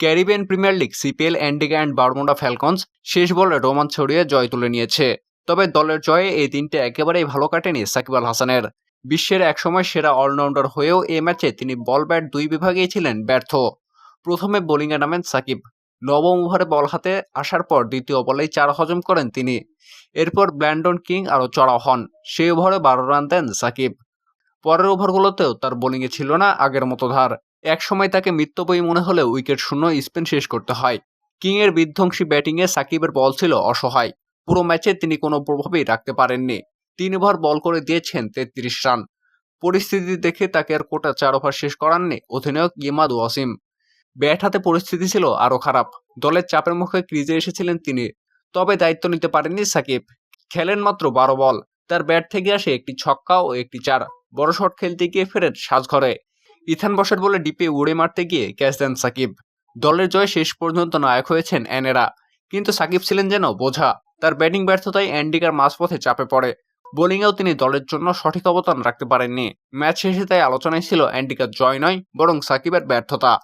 Caribbean premier league, CPL Antigua and Bermuda falcons শেষ বলে Roman ছড়িয়ে জয় তুলে নিয়েছে। তবে দলের জয়ে এই দিনটা একেবারেই ভালো কাটেনি সাকিব আল হাসানের। বিশ্বের একসময় সেরা অলরাউন্ডার হয়েও এ ম্যাচে তিনি বল ব্যাট দুই বিভাগেই ছিলেন ব্যর্থ। প্রথমে বোলিংয়ে নামেন সাকিব। নবম ওভারে বল হাতে আসার পর দ্বিতীয় বলেই চার হজম করেন তিনি। এরপর ব্ল্যান্ডন কিং আরও চড়া হন। সেই ওভারে বারো রান দেন সাকিব। পরের ওভারগুলোতেও তার বোলিংয়ে ছিল না আগের মতো ধার। একসময় তাকে মিত্যবই মনে হলেও উইকেট শূন্য স্পেন শেষ করতে হয়। কিংয়ের বিধ্বংসী ব্যাটিংয়ে সাকিবের বল ছিল অসহায়। পুরো ম্যাচে তিনি কোনো প্রভাবই রাখতে পারেননি। তিন ওভার বল করে দিয়েছেন তেত্রিশ রান। পরিস্থিতি দেখে তাকে আর কোটা চার ওভার শেষ করাননি অধিনায়ক ইমাদ ওয়াসিম। ব্যাট হাতে পরিস্থিতি ছিল আরও খারাপ। দলের চাপের মুখে ক্রিজে এসেছিলেন তিনি। তবে দায়িত্ব নিতে পারেননি সাকিব। খেলেন মাত্র বারো বল। তার ব্যাট থেকে আসে একটি ছক্কা ও একটি চার। বড় শট খেলতে গিয়ে ফেরেন সাজঘরে। ইথান বসের বলে ডিপে উড়ে মারতে গিয়ে ক্যাচ দেন সাকিব। দলের জয় শেষ পর্যন্ত নায়ক হয়েছেন অ্যানেরা। কিন্তু সাকিব ছিলেন যেন বোঝা। তার ব্যাটিং ব্যর্থতায় অ্যান্ডিকার মাঝপথে চাপে পড়ে। বোলিংয়েও তিনি দলের জন্য সঠিক অবদান রাখতে পারেননি। ম্যাচ শেষে তাই আলোচনায় ছিল অ্যান্ডিকার জয় নয়, বরং সাকিবের ব্যর্থতা।